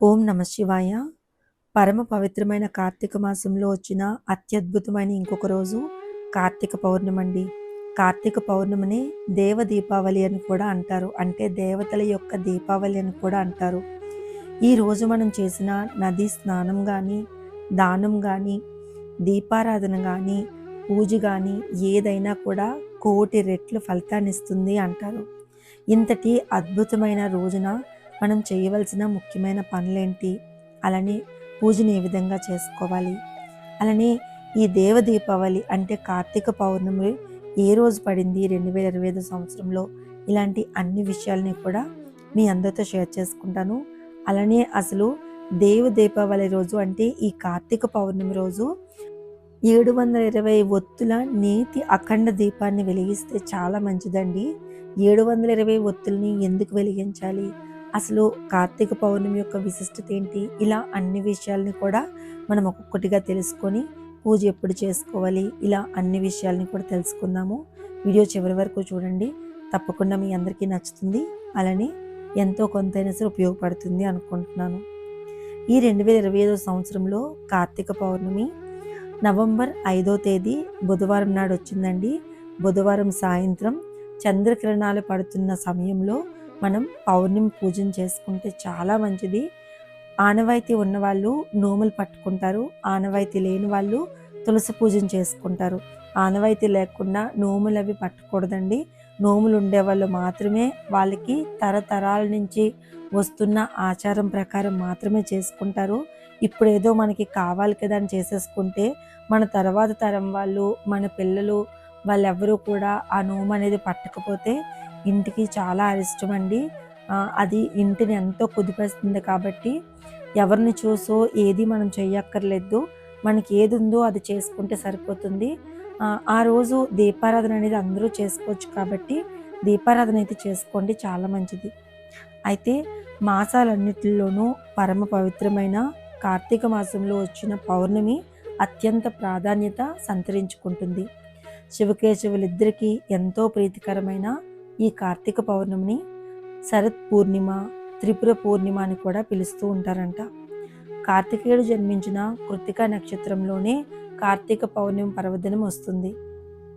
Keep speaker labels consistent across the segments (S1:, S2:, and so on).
S1: ఓం నమ శివాయ. పరమ పవిత్రమైన కార్తీక మాసంలో వచ్చిన అత్యద్భుతమైన ఇంకొక రోజు కార్తీక పౌర్ణమి అండి. కార్తీక పౌర్ణమిని దేవ దీపావళి అని కూడా అంటారు. అంటే దేవతల యొక్క దీపావళి అని కూడా అంటారు. ఈ రోజు మనం చేసిన నది స్నానం కానీ దానం కానీ దీపారాధన కానీ పూజ కానీ ఏదైనా కూడా కోటి రెట్లు ఫలితాన్ని ఇస్తుంది అంటారు. ఇంతటి అద్భుతమైన రోజున మనం చేయవలసిన ముఖ్యమైన పనులేంటి? అలానే పూజను ఏ విధంగా చేసుకోవాలి? అలానే ఈ దేవ దీపావళి అంటే కార్తీక పౌర్ణమి ఏ రోజు పడింది? రెండు వేల ఇరవై ఐదు సంవత్సరంలో ఇలాంటి అన్ని విషయాల్ని కూడా మీ అందరితో షేర్ చేసుకుంటాను. అలానే అసలు దేవ దీపావళి రోజు అంటే ఈ కార్తీక పౌర్ణమి రోజు ఏడు వందల ఇరవై ఒత్తుల నేతి అఖండ దీపాన్ని వెలిగిస్తే చాలా మంచిదండి. ఏడు వందల ఇరవై ఒత్తుల్ని ఎందుకు వెలిగించాలి? అసలు కార్తీక పౌర్ణమి యొక్క విశిష్టత ఏంటి? ఇలా అన్ని విషయాల్ని కూడా మనం ఒక్కొక్కటిగా తెలుసుకొని పూజ ఎప్పుడు చేసుకోవాలి? ఇలా అన్ని విషయాల్ని కూడా తెలుసుకుందాము. వీడియో చివరి వరకు చూడండి. తప్పకుండా మీ అందరికీ నచ్చుతుంది. అలానే ఎంతో కొంతైనా సరే ఉపయోగపడుతుంది అనుకుంటున్నాను. ఈ రెండు వేల ఇరవై ఐదో సంవత్సరంలో కార్తీక పౌర్ణమి నవంబర్ ఐదో తేదీ బుధవారం నాడు వచ్చిందండి. బుధవారం సాయంత్రం చంద్రకిరణాలు పడుతున్న సమయంలో మనం పౌర్ణమి పూజను చేసుకుంటే చాలా మంచిది. ఆనవాయితీ ఉన్నవాళ్ళు నోములు పట్టుకుంటారు. ఆనవాయితీ లేని వాళ్ళు తులసి పూజను చేసుకుంటారు. ఆనవాయితీ లేకుండా నోములు అవి పట్టకూడదండి. నోములు ఉండేవాళ్ళు మాత్రమే వాళ్ళకి తరతరాల నుంచి వస్తున్న ఆచారం ప్రకారం మాత్రమే చేసుకుంటారు. ఇప్పుడు ఏదో మనకి కావాలి కదా అని చేసేసుకుంటే మన తర్వాత తరం వాళ్ళు మన పిల్లలు వాళ్ళెవరూ కూడా ఆ నోము అనేది పట్టకపోతే ఇంటికి చాలా అరిష్టం అండి. అది ఇంటిని ఎంతో కుదిపేస్తుంది కాబట్టి ఎవరిని చూసో ఏది మనం చేయక్కర్లేదు మనకి ఏది ఉందో అది చేసుకుంటే సరిపోతుంది. ఆ రోజు దీపారాధన అనేది అందరూ చేసుకోవచ్చు కాబట్టి దీపారాధన అయితే చేసుకోండి చాలా మంచిది. అయితే మాసాలన్నిటిలోనూ పరమ పవిత్రమైన కార్తీక మాసంలో వచ్చిన పౌర్ణమి అత్యంత ప్రాధాన్యత సంతరించుకుంటుంది. శివకేశవులిద్దరికీ ఎంతో ప్రీతికరమైన ఈ కార్తీక పౌర్ణమిని శరత్ పూర్ణిమ త్రిపుర పూర్ణిమ అని కూడా పిలుస్తూ ఉంటారంట. కార్తికేయుడు జన్మించిన కృతిక నక్షత్రంలోనే కార్తీక పౌర్ణమి పర్వదినం వస్తుంది.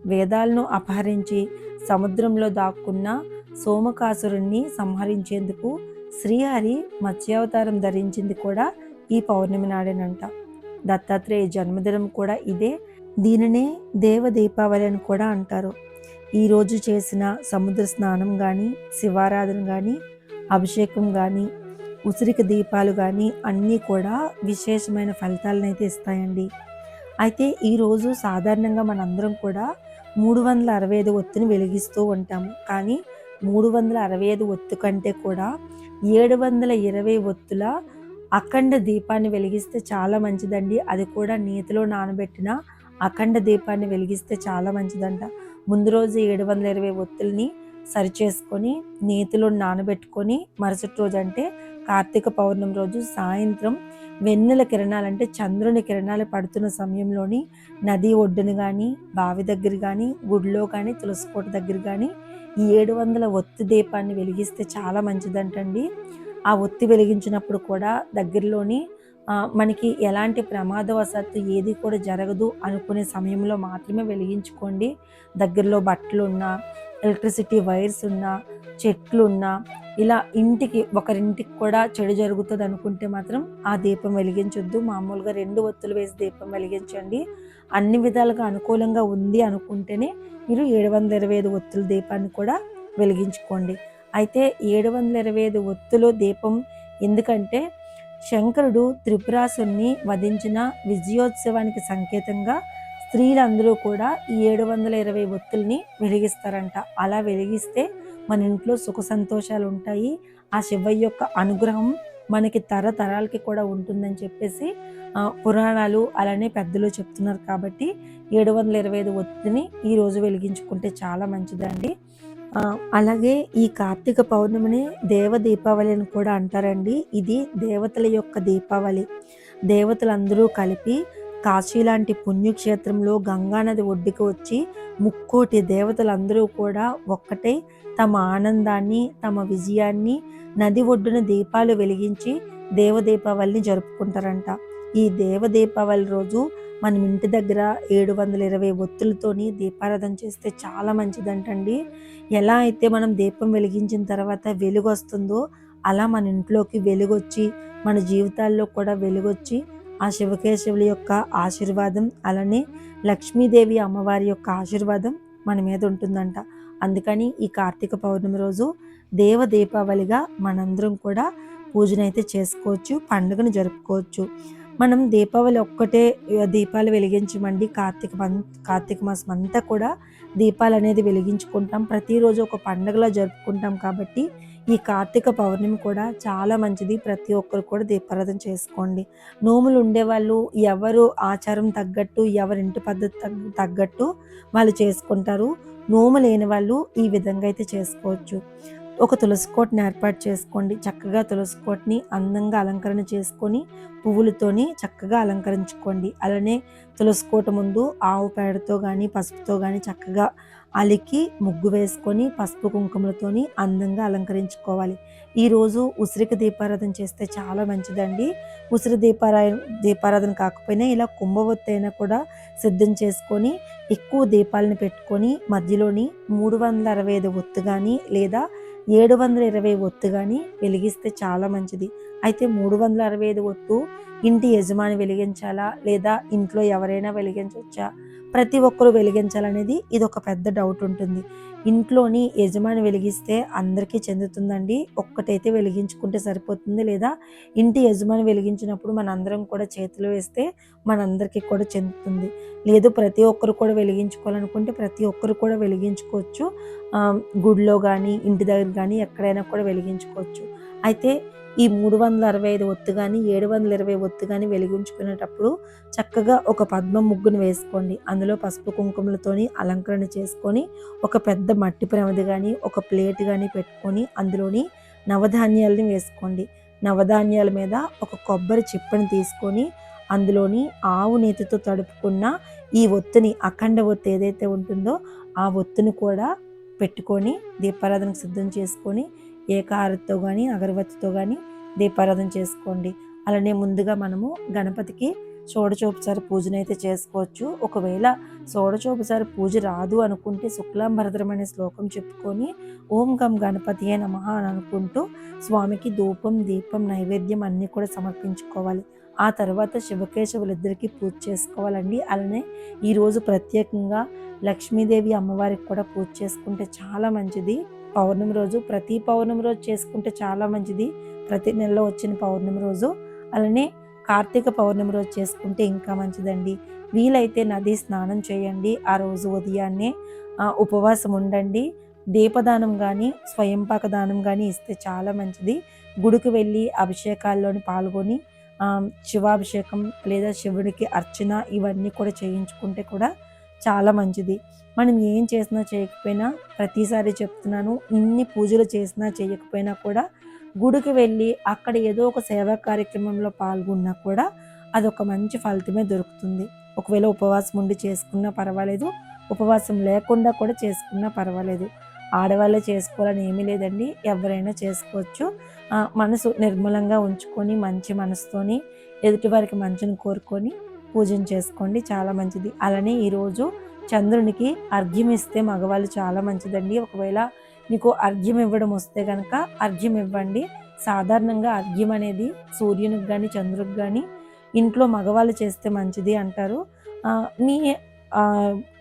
S1: వేదాలను అపహరించి సముద్రంలో దాక్కున్న సోమకాసురుణ్ణి సంహరించేందుకు శ్రీహరి మత్స్యావతారం ధరించింది కూడా ఈ పౌర్ణమి నాడేనంట. దత్తాత్రేయ జన్మదినం కూడా ఇదే. దీనినే దేవ దీపావళి అని కూడా అంటారు. ఈరోజు చేసిన సముద్ర స్నానం కానీ శివారాధన కానీ అభిషేకం కానీ ఉసిరిక దీపాలు కానీ అన్నీ కూడా విశేషమైన ఫలితాలను అయితే ఇస్తాయండి. అయితే ఈరోజు సాధారణంగా మనందరం కూడా మూడు వందల అరవై ఐదు ఒత్తిని వెలిగిస్తూ ఉంటాము కానీ మూడు వందల అరవై ఐదు ఒత్తు కంటే కూడా ఏడు వందల ఇరవై ఒత్తుల అఖండ దీపాన్ని వెలిగిస్తే చాలా మంచిదండి. అది కూడా నీతిలో నానబెట్టిన అఖండ దీపాన్ని వెలిగిస్తే చాలా మంచిదంట. ముందు రోజు ఏడు వందల ఇరవై ఒత్తుల్ని సరిచేసుకొని నేతిలో నానబెట్టుకొని మరుసటి రోజు అంటే కార్తీక పౌర్ణమి రోజు సాయంత్రం వెన్నెల కిరణాలు అంటే చంద్రుని కిరణాలు పడుతున్న సమయంలోని నది ఒడ్డును కానీ బావి దగ్గర కానీ గుడిలో కానీ తులసికోట దగ్గర కానీ ఈ ఏడు వందల ఒత్తి దీపాన్ని వెలిగిస్తే చాలా మంచిదంటండి. ఆ ఒత్తి వెలిగించినప్పుడు కూడా దగ్గరలోని మనకి ఎలాంటి ప్రమాదవశాత్తు ఏది కూడా జరగదు అనుకునే సమయంలో మాత్రమే వెలిగించుకోండి. దగ్గరలో బట్టలు ఉన్నా ఎలక్ట్రిసిటీ వైర్స్ ఉన్నా చెట్లు ఉన్నా ఇలా ఇంటికి ఒకరింటికి కూడా చెడు జరుగుతుంది అనుకుంటే మాత్రం ఆ దీపం వెలిగించొద్దు. మామూలుగా రెండు ఒత్తులు వేసి దీపం వెలిగించండి. అన్ని విధాలుగా అనుకూలంగా ఉంది అనుకుంటేనే మీరు ఏడు వందల ఇరవై ఐదు ఒత్తుల దీపాన్ని కూడా వెలిగించుకోండి. అయితే ఏడు వందల ఇరవై ఐదు ఒత్తులు దీపం ఎందుకంటే శంకరుడు త్రిపురాసుని వధించిన విజయోత్సవానికి సంకేతంగా స్త్రీలందరూ కూడా ఈ ఏడు వందల ఇరవై ఒత్తుల్ని వెలిగిస్తారంట. అలా వెలిగిస్తే మన ఇంట్లో సుఖ సంతోషాలు ఉంటాయి ఆ శివయ్య యొక్క అనుగ్రహం మనకి తరతరాలకి కూడా ఉంటుందని చెప్పేసి పురాణాలు అలానే పెద్దలు చెప్తున్నారు కాబట్టి ఏడు వందల ఇరవై ఐదు ఒత్తిని ఈరోజు వెలిగించుకుంటే చాలా మంచిదండి. అలాగే ఈ కార్తీక పౌర్ణమిని దేవ దీపావళి అని కూడా అంటారండి. ఇది దేవతల యొక్క దీపావళి. దేవతలందరూ కలిపి కాశీ లాంటి పుణ్యక్షేత్రంలో గంగానది ఒడ్డుకి వచ్చి ముక్కోటి దేవతలందరూ కూడా ఒక్కటే తమ ఆనందాన్ని తమ విజయాన్ని నది ఒడ్డున దీపాలు వెలిగించి దేవ దీపావళిని జరుపుకుంటారంట. ఈ దేవ దీపావళి రోజు మనం ఇంటి దగ్గర ఏడు వందల ఇరవై ఒత్తులతోని దీపారాధన చేస్తే చాలా మంచిదంటండి. ఎలా అయితే మనం దీపం వెలిగించిన తర్వాత వెలుగు వస్తుందో అలా మన ఇంట్లోకి వెలుగొచ్చి మన జీవితాల్లో కూడా వెలుగొచ్చి ఆ శివకేశవుల యొక్క ఆశీర్వాదం అలానే లక్ష్మీదేవి అమ్మవారి యొక్క ఆశీర్వాదం మన మీద ఉంటుందంట. అందుకని ఈ కార్తీక పౌర్ణమి రోజు దేవ దీపావళిగా మనందరం కూడా పూజనైతే చేసుకోవచ్చు పండుగను జరుపుకోవచ్చు. మనం దీపావళి ఒక్కటే దీపాలు వెలిగించమండి. కార్తీక కార్తీక మాసం అంతా కూడా దీపాలు అనేది వెలిగించుకుంటాం. ప్రతిరోజు ఒక పండుగలా జరుపుకుంటాం కాబట్టి ఈ కార్తీక పౌర్ణమి కూడా చాలా మంచిది. ప్రతి ఒక్కరు కూడా దీపారాధన చేసుకోండి. నోములు ఉండేవాళ్ళు ఎవరు ఆచారం తగ్గట్టు ఎవరింటి పద్ధతి తగ్గట్టు వాళ్ళు చేసుకుంటారు. నోము లేని వాళ్ళు ఈ విధంగా అయితే చేసుకోవచ్చు. ఒక తులసి కోటని ఏర్పాటు చేసుకోండి. చక్కగా తులసి కోటని అందంగా అలంకరణ చేసుకొని పువ్వులతోని చక్కగా అలంకరించుకోండి. అలానే తులసి కోట ముందు ఆవు పేడతో కానీ పసుపుతో కానీ చక్కగా అలికి ముగ్గు వేసుకొని పసుపు కుంకుమలతోని అందంగా అలంకరించుకోవాలి. ఈరోజు ఉసిరిక దీపారాధన చేస్తే చాలా మంచిదండి. ఉసిరి దీపారా దీపారాధన కాకపోయినా ఇలా కుంభవత్తి అయినా కూడా సిద్ధం చేసుకొని ఎక్కువ దీపాలను పెట్టుకొని మధ్యలోని మూడు వందల అరవై ఐదు ఒత్తు కానీ లేదా ఏడు వందల ఇరవై ఒత్తు కానీ వెలిగిస్తే చాలా మంచిది. అయితే మూడు వందల అరవై ఐదు ఒత్తు ఇంటి యజమాని వెలిగించాలా? లేదా ఇంట్లో ఎవరైనా వెలిగించవచ్చా ప్రతి ఒక్కరు వెలిగించాలనేది ఇది ఒక పెద్ద డౌట్ ఉంటుంది. ఇంట్లోని యజమాని వెలిగిస్తే అందరికీ చెందుతుందండి. ఒక్కటైతే వెలిగించుకుంటే సరిపోతుంది లేదా ఇంటి యజమాని వెలిగించినప్పుడు మనందరం కూడా చేతులు వేస్తే మనందరికీ కూడా చెందుతుంది. లేదు ప్రతి ఒక్కరు కూడా వెలిగించుకోవాలనుకుంటే ప్రతి ఒక్కరు కూడా వెలిగించుకోవచ్చు. గుడిలో కానీ ఇంటి దగ్గర కానీ ఎక్కడైనా కూడా వెలిగించుకోవచ్చు. అయితే ఈ మూడు వందల అరవై ఐదు ఒత్తు కానీ ఏడు వందల ఇరవై ఒత్తు కానీ వెలిగించుకునేటప్పుడు చక్కగా ఒక పద్మ ముగ్గును వేసుకోండి. అందులో పసుపు కుంకుమలతోని అలంకరణ చేసుకొని ఒక పెద్ద మట్టి ప్రమది కానీ ఒక ప్లేట్ కానీ పెట్టుకొని అందులోని నవధాన్యాలని వేసుకోండి. నవధాన్యాల మీద ఒక కొబ్బరి చిప్పని తీసుకొని అందులోని ఆవు నేతితో తడుపుకున్న ఈ ఒత్తుని అఖండ ఒత్తు ఏదైతే ఉంటుందో ఆ ఒత్తుని కూడా పెట్టుకొని దీపారాధనకు సిద్ధం చేసుకొని ఏకారతితో కానీ అగరబత్తితో కానీ దీపారాధన చేసుకోండి. అలానే ముందుగా మనము గణపతికి షోడచోపచారి పూజనైతే చేసుకోవచ్చు. ఒకవేళ షోడచోపచారి పూజ రాదు అనుకుంటే శుక్లాంబరధరం అనే శ్లోకం చెప్పుకొని ఓం గం గణపతి నమ అని అనుకుంటూ స్వామికి ధూపం దీపం నైవేద్యం అన్నీ కూడా సమర్పించుకోవాలి. ఆ తర్వాత శివకేశవులిద్దరికీ పూజ చేసుకోవాలండి. అలానే ఈరోజు ప్రత్యేకంగా లక్ష్మీదేవి అమ్మవారికి కూడా పూజ చేసుకుంటే చాలా మంచిది. పౌర్ణమి రోజు. ప్రతి పౌర్ణమి రోజు చేసుకుంటే చాలా మంచిది. ప్రతి నెలలో వచ్చిన పౌర్ణమి రోజు. అలానే కార్తీక పౌర్ణమి రోజు చేసుకుంటే ఇంకా మంచిదండి. వీలైతే నది స్నానం చేయండి ఆ రోజు ఉదయాన్నే. ఉపవాసం ఉండండి. దీపదానం కానీ స్వయంపాక దానం కానీ ఇస్తే చాలా మంచిది. గుడికి వెళ్ళి అభిషేకాల్లోని పాల్గొని శివాభిషేకం లేదా శివుడికి అర్చన ఇవన్నీ కూడా చేయించుకుంటే కూడా చాలా మంచిది. మనం ఏం చేసినా చేయకపోయినా ప్రతిసారి చెప్తున్నాను ఇన్ని పూజలు చేసినా చేయకపోయినా కూడా గుడికి వెళ్ళి అక్కడ ఏదో ఒక సేవా కార్యక్రమంలో పాల్గొన్నా కూడా అదొక మంచి ఫలితమే దొరుకుతుంది. ఒకవేళ ఉపవాసం ఉండి చేసుకున్నా పర్వాలేదు ఉపవాసం లేకుండా కూడా చేసుకున్నా పర్వాలేదు. ఆడవాళ్ళే చేసుకోవాలని ఏమీ లేదండి ఎవరైనా చేసుకోవచ్చు. మనసు నిర్మలంగా ఉంచుకొని మంచి మనసుతోని ఎదుటివారికి మంచిని కోరుకొని పూజన చేసుకోండి చాలా మంచిది. అలానే ఈరోజు చంద్రునికి అర్ఘ్యం ఇస్తే మగవాళ్ళు చాలా మంచిదండి. ఒకవేళ మీకు అర్ఘ్యం ఇవ్వడం వస్తే కనుక అర్ఘ్యం ఇవ్వండి. సాధారణంగా అర్ఘ్యం అనేది సూర్యునికి కానీ చంద్రుడికి కానీ ఇంట్లో మగవాళ్ళు చేస్తే మంచిది అంటారు. మీ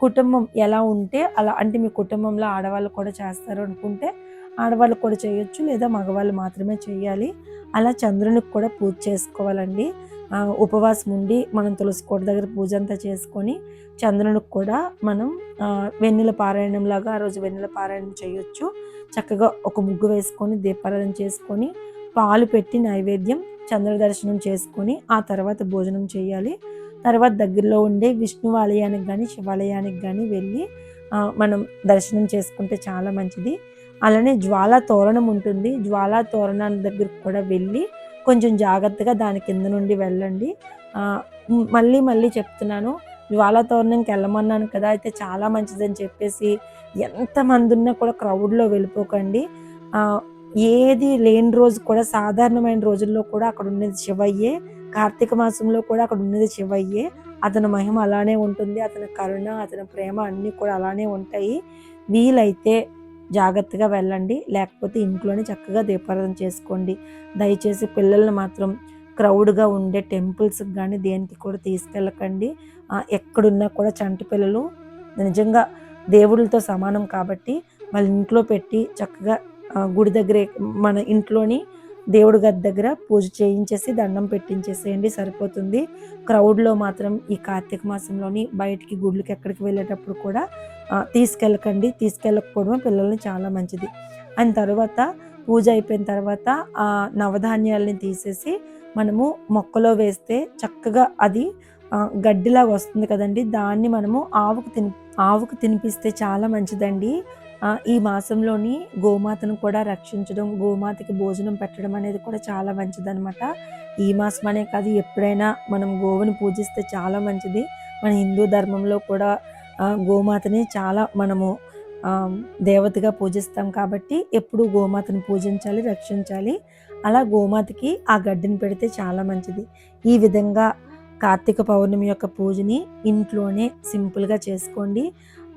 S1: కుటుంబం ఎలా ఉంటే అలా అంటే మీ కుటుంబంలో ఆడవాళ్ళు కూడా చేస్తారు అనుకుంటే ఆడవాళ్ళు కూడా చేయొచ్చు లేదా మగవాళ్ళు మాత్రమే చేయాలి. అలా చంద్రునికి కూడా పూజ చేసుకోవాలండి. ఉపవాసం ఉండి మనం తులసి కోట దగ్గర పూజ అంతా చేసుకొని చంద్రునికి కూడా మనం వెన్నెల పారాయణం లాగా ఆ రోజు వెన్నెల పారాయణం చేయొచ్చు. చక్కగా ఒక ముగ్గు వేసుకొని దీపారాధన చేసుకొని పాలు పెట్టి నైవేద్యం చంద్ర దర్శనం చేసుకొని ఆ తర్వాత భోజనం చేయాలి. తర్వాత దగ్గరలో ఉండే విష్ణువాలయానికి కానీ శివాలయానికి కానీ వెళ్ళి మనం దర్శనం చేసుకుంటే చాలా మంచిది. అలానే జ్వాలా తోరణం ఉంటుంది. జ్వాలా తోరణాన్ని దగ్గరకు కూడా వెళ్ళి కొంచెం జాగ్రత్తగా దాని కింద నుండి వెళ్ళండి. మళ్ళీ మళ్ళీ చెప్తున్నాను. జ్వాలా తోరణంకి వెళ్ళమన్నాను కదా అయితే చాలా మంచిదని చెప్పేసి ఎంతమంది ఉన్నా కూడా క్రౌడ్లో వెళ్ళిపోకండి. ఏది లేని రోజు కూడా సాధారణమైన రోజుల్లో కూడా అక్కడ ఉన్నది శివయ్యే. కార్తీక మాసంలో కూడా అక్కడ ఉన్నది శివయ్యే. అతని మహిమ అలానే ఉంటుంది అతని కరుణ అతని ప్రేమ అన్నీ కూడా అలానే ఉంటాయి. వీలైతే జాగ్రత్తగా వెళ్ళండి. లేకపోతే ఇంట్లోనే చక్కగా దీపారాధన చేసుకోండి. దయచేసి పిల్లల్ని మాత్రం క్రౌడ్గా ఉండే టెంపుల్స్కి కానీ దేనికి కూడా తీసుకెళ్ళకండి. ఎక్కడున్నా కూడా చంటి పిల్లలు నిజంగా దేవుళ్ళతో సమానం కాబట్టి వాళ్ళ ఇంట్లో పెట్టి చక్కగా గుడి దగ్గరే మన ఇంట్లోని దేవుడి గది దగ్గర పూజ చేయించేసి దండం పెట్టించేసేయండి సరిపోతుంది. క్రౌడ్లో మాత్రం ఈ కార్తీక మాసంలోని బయటికి గుడ్లకి ఎక్కడికి వెళ్ళేటప్పుడు కూడా తీసుకెళ్ళకండి. తీసుకెళ్ళకపోవడమే పిల్లల్ని చాలా మంచిది. అండ్ తర్వాత పూజ అయిపోయిన తర్వాత ఆ నవధాన్యాలని తీసేసి మనము మొక్కలో వేస్తే చక్కగా అది గడ్డిలాగా వస్తుంది కదండి. దాన్ని మనము ఆవుకు తిని ఆవుకు తినిపిస్తే చాలా మంచిదండి. ఈ మాసంలోని గోమాతను కూడా రక్షించడం గోమాతకి భోజనం పెట్టడం అనేది కూడా చాలా మంచిదనమాట ఈ మాసం అనే కాదు ఎప్పుడైనా మనం గోవుని పూజిస్తే చాలా మంచిది. మన హిందూ ధర్మంలో కూడా గోమాతని చాలా మనము దేవతగా పూజిస్తాం కాబట్టి ఎప్పుడు గోమాతను పూజించాలి రక్షించాలి. అలా గోమాతకి ఆ గడ్డిని పెడితే చాలా మంచిది. ఈ విధంగా కార్తీక పౌర్ణమి యొక్క పూజని ఇంట్లోనే సింపుల్గా చేసుకోండి.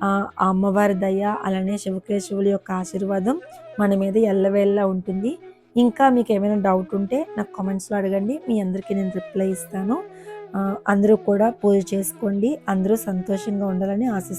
S1: ఆ అమ్మవారి దయ అలానే శివకేశవుల యొక్క ఆశీర్వాదం మన మీద ఎల్లవేళ్ళ ఉంటుంది. ఇంకా మీకు ఏమైనా డౌట్ ఉంటే నాకు కామెంట్స్లో అడగండి. మీ అందరికీ నేను రిప్లై ఇస్తాను. అందరూ కూడా పూజ చేసుకోండి. అందరూ సంతోషంగా ఉండాలని ఆశిస్తాను